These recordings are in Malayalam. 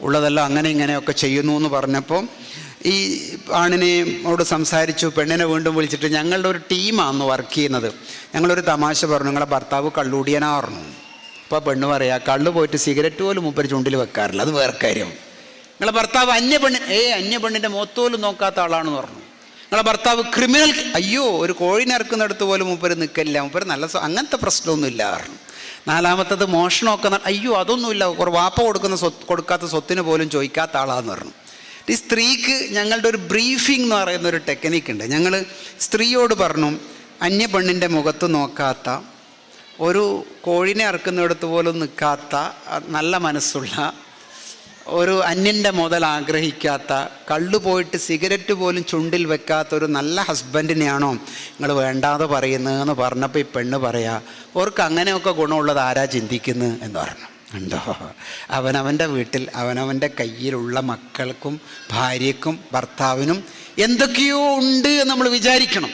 ഉള്ളതെല്ലാം അങ്ങനെ ഇങ്ങനെയൊക്കെ ചെയ്യുന്നു എന്ന് പറഞ്ഞപ്പോൾ ഈ ആണിനെയോട് സംസാരിച്ചു പെണ്ണിനെ വീണ്ടും വിളിച്ചിട്ട് ഞങ്ങളുടെ ഒരു ടീമാണ് വർക്ക് ചെയ്യുന്നത്. ഞങ്ങളൊരു തമാശ പറഞ്ഞു ഞങ്ങളുടെ ഭർത്താവ് കള്ളുടിയനാ അപ്പോൾ പെണ്ണ് പറയാ കള്ളു പോയിട്ട് സിഗരറ്റ് പോലും മൂപ്പര് ചുണ്ടിൽ വെക്കാറില്ല അത് വേറെ കാര്യം. നിങ്ങളെ ഭർത്താവ് അന്യ പെണ്ണ് ഏ അന്യ പെണ്ണിന്റെ മുഖത്തോലും നോക്കാത്ത ആളാണെന്ന് പറഞ്ഞു. നിങ്ങളെ ഭർത്താവ് ക്രിമിനൽ അയ്യോ ഒരു കോഴിനെ ഇറക്കുന്നിടത്ത് പോലും മൂപ്പര് നിൽക്കില്ല മൂപ്പര് നല്ല അങ്ങനത്തെ പ്രശ്നമൊന്നുമില്ല പറഞ്ഞു. നാലാമത്തത് മോഷണമൊക്കെ അയ്യോ അതൊന്നുമില്ല. വാപ്പ കൊടുക്കുന്ന സ്വത്ത് കൊടുക്കാത്ത സ്വത്തിന് പോലും ചോദിക്കാത്ത ആളാന്ന് പറഞ്ഞു. ഈ സ്ത്രീക്ക് ഞങ്ങളുടെ ഒരു ബ്രീഫിംഗ് എന്ന് പറയുന്ന ഒരു ടെക്നിക്ക് ഉണ്ട്. ഞങ്ങൾ സ്ത്രീയോട് പറഞ്ഞു അന്യ പെണ്ണിന്റെ മുഖത്ത് നോക്കാത്ത ഒരു കോഴിനെ അറക്കുന്നിടത്ത് പോലും നിൽക്കാത്ത നല്ല മനസ്സുള്ള ഒരു അന്യന്റെ മുതൽ ആഗ്രഹിക്കാത്ത കള്ളു പോയിട്ട് സിഗരറ്റ് പോലും ചുണ്ടിൽ വെക്കാത്ത ഒരു നല്ല ഹസ്ബൻഡിനെയാണോ നിങ്ങൾ വേണ്ടാതെ പറയുന്നതെന്ന് പറഞ്ഞപ്പോൾ ഈ പെണ്ണ് പറയാ ഓർക്ക് അങ്ങനെയൊക്കെ ഗുണമുള്ളത് ആരാ ചിന്തിക്കുന്നത് എന്ന് പറഞ്ഞു. ഉണ്ടോ അവനവന്റെ വീട്ടിൽ അവനവന്റെ കയ്യിലുള്ള മക്കൾക്കും ഭാര്യക്കും ഭർത്താവിനും എന്തൊക്കെയോ ഉണ്ട് എന്ന് നമ്മൾ വിചാരിക്കണം.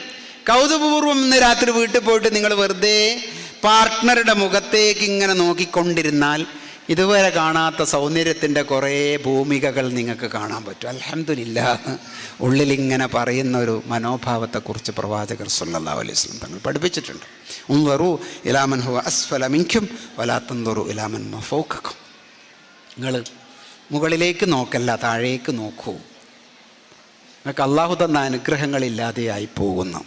കൗതുകപൂർവം ഇന്ന് രാത്രി വീട്ടിൽ പോയിട്ട് നിങ്ങൾ വെറുതെ പാർട്ട്ണറുടെ മുഖത്തേക്ക് ഇങ്ങനെ നോക്കിക്കൊണ്ടിരുന്നാൽ ഇതുവരെ കാണാത്ത സൗന്ദര്യത്തിന്റെ കുറേ ഭൂമികകൾ നിങ്ങൾക്ക് കാണാൻ പറ്റും. അലഹമില്ല ഉള്ളിലിങ്ങനെ പറയുന്ന ഒരു മനോഭാവത്തെക്കുറിച്ച് പ്രവാചകർ സല്ലാ അലൈഹി വസല്ലം തങ്ങൾ പഠിപ്പിച്ചിട്ടുണ്ട്. ഉംവറു ഇലാമൻ ഹു അസ്ഫല മിൻകും വലാത്തന്തൊറു ഇലാമൻ മഫോക്കും നിങ്ങൾ മുകളിലേക്ക് നോക്കല്ല താഴേക്ക് നോക്കൂ. നിങ്ങൾക്ക് അള്ളാഹു തന്ന അനുഗ്രഹങ്ങളില്ലാതെയായി പോകുന്നു.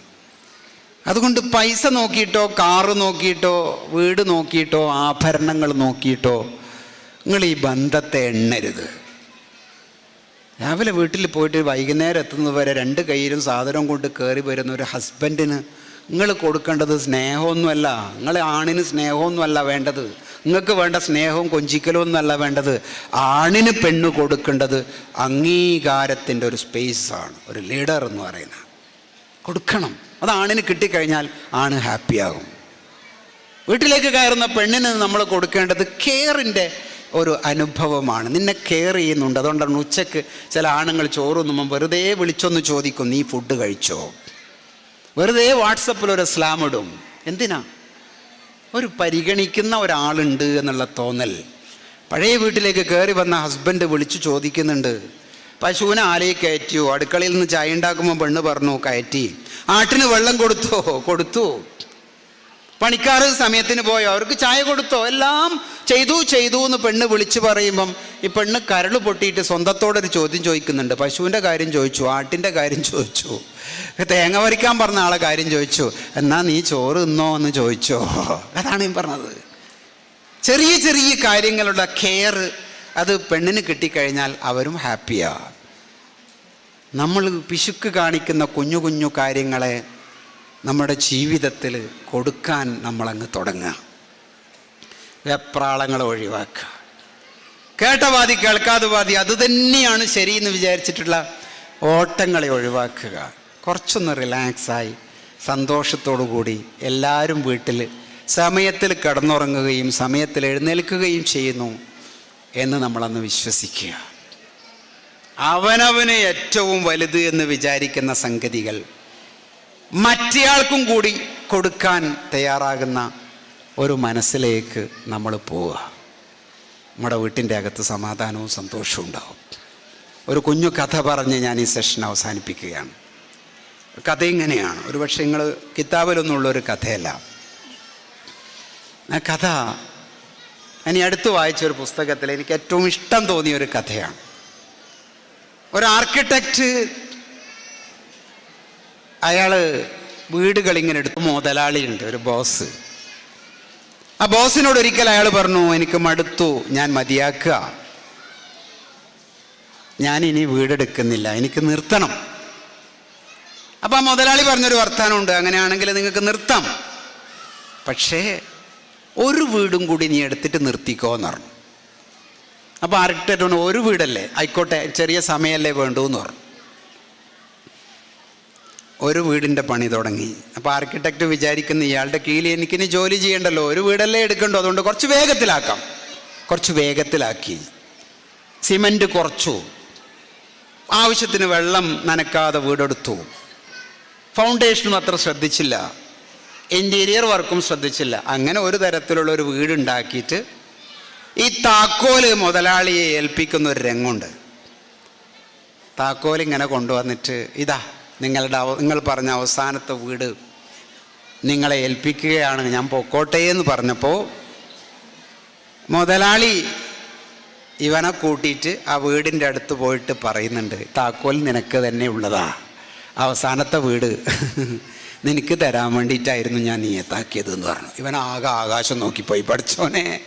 അതുകൊണ്ട് പൈസ നോക്കിയിട്ടോ കാറ് നോക്കിയിട്ടോ വീട് നോക്കിയിട്ടോ ആഭരണങ്ങൾ നോക്കിയിട്ടോ നിങ്ങൾ ഈ ബന്ധത്തെ എണ്ണരുത്. രാവിലെ വീട്ടിൽ പോയിട്ട് വൈകുന്നേരം എത്തുന്നത് വരെ രണ്ട് കയ്യിലും സാധനം കൊണ്ട് കയറി വരുന്ന ഒരു ഹസ്ബൻഡിന് നിങ്ങൾ കൊടുക്കേണ്ടത് സ്നേഹമൊന്നുമല്ല. നിങ്ങൾ ആണിന് സ്നേഹമൊന്നുമല്ല വേണ്ടത്. നിങ്ങൾക്ക് വേണ്ട സ്നേഹവും കൊഞ്ചിക്കലും ഒന്നുമല്ല വേണ്ടത്. ആണിന് പെണ്ണ് കൊടുക്കേണ്ടത് അംഗീകാരത്തിന്റെ ഒരു സ്പേസാണ് ഒരു ലീഡർ എന്ന് പറയുന്നത് കൊടുക്കണം. അത് ആണിന് കിട്ടിക്കഴിഞ്ഞാൽ ആണ് ഹാപ്പിയാകും വീട്ടിലേക്ക് കയറുന്ന പെണ്ണിന് നമ്മൾ കൊടുക്കേണ്ടത് കെയറിന്റെ ഒരു അനുഭവമാണ്. നിന്നെ കെയർ ചെയ്യുന്നുണ്ട്. അതുകൊണ്ടാണ് ഉച്ചയ്ക്ക് ചില ആണുങ്ങൾ ചോറുന്നുമ്പം വെറുതെ വിളിച്ചൊന്ന് ചോദിക്കും നീ ഫുഡ് കഴിച്ചോ? വെറുതെ വാട്സപ്പിൽ ഒരു സ്ലാം ഇടും. എന്തിനാ? ഒരു പരിഗണിക്കുന്ന ഒരാളുണ്ട് എന്നുള്ള തോന്നൽ. പഴയ വീട്ടിലേക്ക് കയറി വന്ന ഹസ്ബൻഡ് വിളിച്ചു ചോദിക്കുന്നുണ്ട് പശുവിനെ ആലയിൽ കയറ്റിയോ? അടുക്കളയിൽ നിന്ന് ചായ ഉണ്ടാക്കുമ്പോൾ പെണ്ണ് പറഞ്ഞു കയറ്റി. ആട്ടിന് വെള്ളം കൊടുത്തോ? കൊടുത്തു. പണിക്കാർ സമയത്തിന് പോയോ? അവർക്ക് ചായ കൊടുത്തോ? എല്ലാം ചെയ്തു ചെയ്തു എന്ന് പെണ്ണ് വിളിച്ചു പറയുമ്പം ഈ പെണ്ണ് കരൾ പൊട്ടിയിട്ട് സ്വന്തത്തോടൊരു ചോദ്യം ചോദിക്കുന്നുണ്ട്. പശുവിന്റെ കാര്യം ചോദിച്ചു ആട്ടിന്റെ കാര്യം ചോദിച്ചു തേങ്ങ വരിക്കാൻ പറഞ്ഞ ആളെ കാര്യം ചോദിച്ചു. എന്നാ നീ ചോറ് തിന്നോ എന്ന് ചോദിച്ചോ? അതാണ് ഞാൻ പറഞ്ഞത്. ചെറിയ ചെറിയ കാര്യങ്ങളുടെ കെയർ അത് പെണ്ണിന് കിട്ടിക്കഴിഞ്ഞാൽ അവരും ഹാപ്പിയാണ് നമ്മൾ പിശുക്ക് കാണിക്കുന്ന കുഞ്ഞു കുഞ്ഞു കാര്യങ്ങളെ നമ്മുടെ ജീവിതത്തിൽ കൊടുക്കാൻ നമ്മളങ്ങ് തുടങ്ങുക. വെപ്രാളങ്ങളെ ഒഴിവാക്കുക. കേട്ട വാദി കേൾക്കാതെ വാദി അത് തന്നെയാണ് ശരിയെന്ന് വിചാരിച്ചിട്ടുള്ള ഓട്ടങ്ങളെ ഒഴിവാക്കുക. കുറച്ചൊന്ന് റിലാക്സായി സന്തോഷത്തോടു കൂടി എല്ലാവരും വീട്ടിൽ സമയത്തിൽ കിടന്നുറങ്ങുകയും സമയത്തിൽ എഴുന്നേൽക്കുകയും ചെയ്യുന്നു എന്ന് നമ്മളന്ന് വിശ്വസിക്കുക. അവനവന് ഏറ്റവും വലുത് എന്ന് വിചാരിക്കുന്ന സംഗതികൾ മറ്റേയാൾക്കും കൂടി കൊടുക്കാൻ തയ്യാറാകുന്ന ഒരു മനസ്സിലേക്ക് നമ്മൾ പോവുക. നമ്മുടെ വീട്ടിന്റെ അകത്ത് സമാധാനവും സന്തോഷവും ഉണ്ടാവും. ഒരു കുഞ്ഞു കഥ പറഞ്ഞ് ഞാൻ ഈ സെഷൻ അവസാനിപ്പിക്കുകയാണ്. കഥ ഇങ്ങനെയാണ്. ഒരു പക്ഷേ നിങ്ങൾ കിതാബിലൊന്നുള്ള ഒരു കഥയല്ല. ആ കഥ ഇനി അടുത്ത് വായിച്ച ഒരു പുസ്തകത്തിൽ എനിക്ക് ഏറ്റവും ഇഷ്ടം തോന്നിയ ഒരു കഥയാണ്. ഒരു ആർക്കിടെക്റ്റ് അയാൾ വീടുകൾ ഇങ്ങനെ എടുത്തു മുതലാളിയുണ്ട് ഒരു ബോസ്. ആ ബോസിനോട് ഒരിക്കൽ അയാൾ പറഞ്ഞു എനിക്ക് മടുത്തു ഞാൻ മതിയാക്കുക. ഞാൻ ഇനി വീടെടുക്കുന്നില്ല എനിക്ക് നിർത്തണം. അപ്പം ആ മുതലാളി പറഞ്ഞൊരു വർത്തമാനമുണ്ട് അങ്ങനെയാണെങ്കിൽ നിങ്ങൾക്ക് നിർത്താം. പക്ഷേ ഒരു വീടും കൂടി നീ എടുത്തിട്ട് നിർത്തിക്കോ എന്ന് പറഞ്ഞു. അപ്പോൾ ആർക്കിടെക്റ്റ് ഒരു വീടല്ലേ ആയിക്കോട്ടെ ചെറിയ സമയമല്ലേ വേണ്ടൂ എന്ന് പറഞ്ഞു. ഒരു വീടിന്റെ പണി തുടങ്ങി. അപ്പോൾ ആർക്കിടെക്റ്റ് വിചാരിക്കുന്ന ഇയാളുടെ കീഴിൽ എനിക്കിനി ജോലി ചെയ്യണ്ടല്ലോ. ഒരു വീടല്ലേ എടുക്കണ്ടോ? അതുകൊണ്ട് കുറച്ച് വേഗത്തിലാക്കാം. കുറച്ച് വേഗത്തിലാക്കി. സിമന്റ് കുറച്ചു. ആവശ്യത്തിന് വെള്ളം നനക്കാതെ വീടെടുത്തു. ഫൗണ്ടേഷനും അത്ര ശ്രദ്ധിച്ചില്ല. ഇന്റീരിയർ വർക്കും ശ്രദ്ധിച്ചില്ല. അങ്ങനെ ഒരു തരത്തിലുള്ള ഒരു വീടുണ്ടാക്കിയിട്ട് ഈ താക്കോൽ മുതലാളിയെ ഏൽപ്പിക്കുന്ന ഒരു രംഗമുണ്ട്. താക്കോൽ ഇങ്ങനെ കൊണ്ടുവന്നിട്ട് ഇതാ നിങ്ങളുടെ നിങ്ങൾ പറഞ്ഞ അവസാനത്തെ വീട് നിങ്ങളെ ഏൽപ്പിക്കുകയാണ്. ഞാൻ പൊക്കോട്ടെ എന്ന് പറഞ്ഞപ്പോൾ മുതലാളി ഇവനെ കൂട്ടിയിട്ട് ആ വീടിന്റെ അടുത്ത് പോയിട്ട് പറയുന്നുണ്ട് താക്കോൽ നിനക്ക് തന്നെ ഉള്ളതാ. അവസാനത്തെ വീട് നിനക്ക് തരാൻ വേണ്ടിയിട്ടായിരുന്നു ഞാൻ നിയത്താക്കിയത് എന്ന് പറഞ്ഞു. ഇവൻ ആകെ ആകാശം നോക്കിപ്പോയി പഠിച്ചോനെ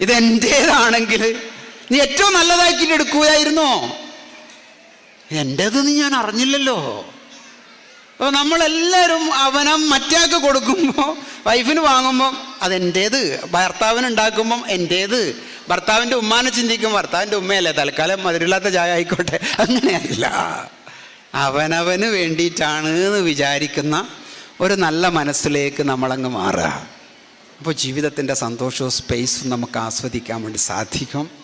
ഇതെന്റേതാണെങ്കിൽ നീ ഏറ്റവും നല്ലതാക്കിയിട്ട് എടുക്കുകയായിരുന്നോ എന്റേതെന്ന് ഞാൻ അറിഞ്ഞില്ലല്ലോ. അപ്പോൾ നമ്മളെല്ലാവരും അവനം മറ്റാൾക്ക് കൊടുക്കുമ്പോൾ വൈഫിന് വാങ്ങുമ്പം അതെന്റേത് ഭർത്താവിന് ഉണ്ടാക്കുമ്പം എന്റേത് ഭർത്താവിന്റെ ഉമ്മാനെ ചിന്തിക്കും ഭർത്താവിന്റെ ഉമ്മയല്ലേ? തൽക്കാലം മധുരമില്ലാത്ത ചായ ആയിക്കോട്ടെ. അങ്ങനെയല്ല. അവനവന് വേണ്ടിയിട്ടാണ് എന്ന് വിചാരിക്കുന്ന ഒരു നല്ല മനസ്സിലേക്ക് നമ്മളങ്ങ് മാറുക. അപ്പോൾ ജീവിതത്തിന്റെ സന്തോഷവും സ്പേസും നമുക്ക് ആസ്വദിക്കാൻ വേണ്ടി സാധിക്കും.